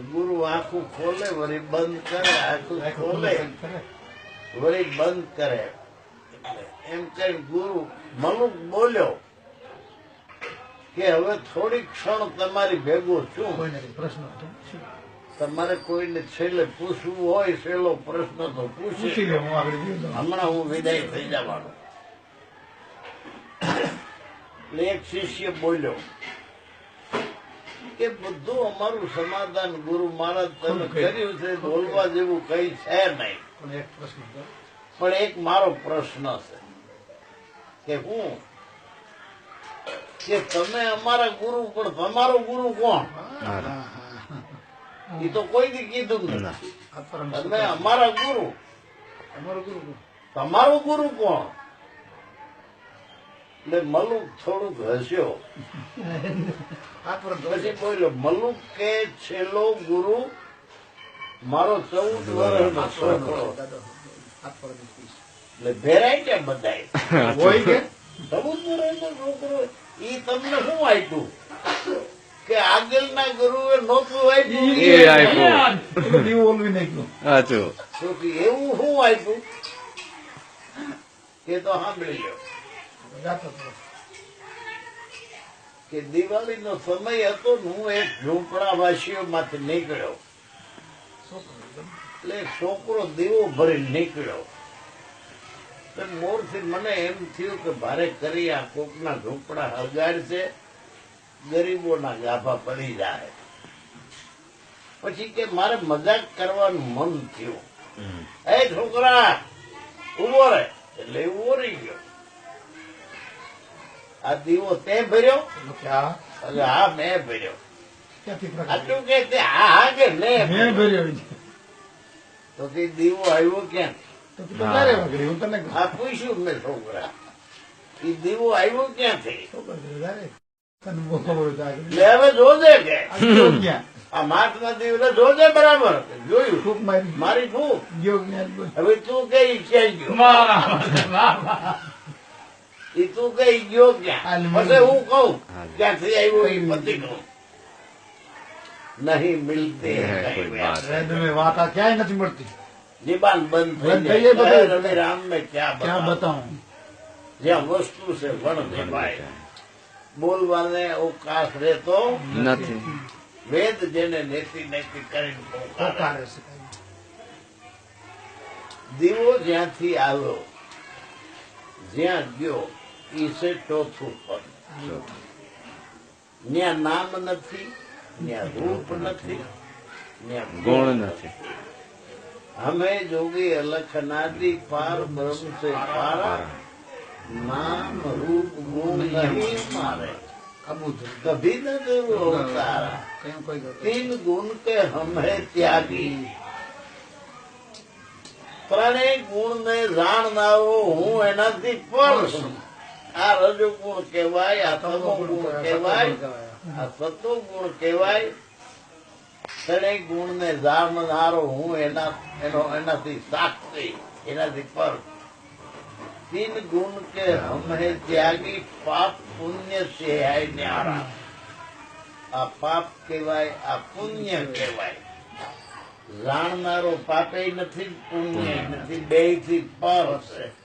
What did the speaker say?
ગુરુ આખું ખોલે વળી બંધ કરે આખું ખોલે. વળી બંધ કરે. એમ કઈ ગુરુ મનુક બોલ્યો કે હવે થોડી ક્ષણ તમારી ભેગો છું. પ્રશ્ન તમારે કોઈને છેલ્લે પૂછવું હોય છેલ્લો પ્રશ્ન તો પૂછી. લે હું આગળ હમણાં હું વિદાય થઈ જવાનો. એક શિષ્ય બોલ્યો કે બધું અમારું સમાધાન ગુરુ મહારાજ તમે કર્યું છે બોલવા જેવું કઈ છે નહીં. પણ એક પ્રશ્ન પણ એક મારો પ્રશ્ન છે કે હું કે તમે અમારા ગુરુ પણ તમારો ગુરુ કોણ. એ તો કોઈ થી કીધું નથી. તમે અમારા ગુરુ. અમારું ગુરુ કોણ? તમારો ગુરુ કોણ? એટલે મલુક થોડુંક હસ્યો. પછી બોલ્યો મલુક કે છેલ્લો ગુરુ મારો ચૌદ વર્ષનો છોકરો. એટલે ભેરાય કે બધાય. હોય કે ચૌદ વર્ષનો છોકરો ઈ તમને શું આપ્યું કે આગળના ગુરુએ નહોતું આપ્યું એ આપ્યું સાચું તો એવું શું આપ્યું એ તો સાંભળી હતો. કે દિવાળીનો સમય હતો હું એક ઝૂંપડાવાસીઓ માંથી નીકળ્યો. એટલે છોકરો દીવો ભરી નીકળ્યો. મોરથી મને એમ થયું કે ભારે કરી આ કોકના ઝૂંપડા હળગાડશે ગરીબોના ગાભા પડી જાય. પછી કે મારે મજાક કરવાનું મન થયું. એ છોકરા ઊભો રે એટલે ઊભો રહી ગયો. આ દીવો તે ભર્યો? એટલે આ? હા મેં ભર્યો. આટલું કે તે હા હા કે મેં મેં ભર્યો તો તે દીવો આવ્યો ક્યાં? હું. પૂછ્યું મેં છોકરા. એ દીવો આવ્યો ક્યાંથી? હવે જોજે કે. ક્યાં? આ મહાત્મા દેવ એટલે જોજે બરાબર. જોયું. ફૂંક મારી. મારી ફૂક? હવે તું કઈ ક્યાં ગયો? એ તું કઈ ગયો ક્યાં? પછી હું કહું ક્યાંથી આવ્યો એ પતિ કહું નહીં મિલતી. વાત ક્યાંય નથી મળતી. જીબાન બંધ થઈ જાય. રવિ રામ ને ક્યાં ક્યાં બતાવું? જ્યાં વસ્તુ છે વણ ભાઈ. બોલવાને અવકાશ રહેતો નથી. વેદ જેને નેતી નેતી કરીને પોકારે. પોકારે છે. દીવો જ્યાંથી આવ્યો જ્યાં ગયો ઈસે ચોથું પદ ત્યાં નામ નથી ત્યાં રૂપ નથી ત્યાં ગુણ નથી. હમે જોગી અલખ પાર બ્રહ્મ સે પારા નામ રૂપ ગુણ નહીં મારે. કભી ન દેવો અવતારા. તીન ગુણ કે હમે ત્યાગી. ત્રણેય ગુણ ને જાણનારો હું એનાથી પર છું. આ રજુ કહેવાય આ તમો કહેવાય આ સતો કહેવાય. ત્રણેય ગુણ ને જાણનારો હું એના એનો એનાથી સાક્ષી એનાથી પર. તીન ગુણ કે હમે ત્યાગી પાપ પુણ્ય છે ન્યારા. આ પાપ કહેવાય આ પુણ્ય કહેવાય. જાણનારો પાપે નથી પુણ્ય નથી બેથી પર હશે.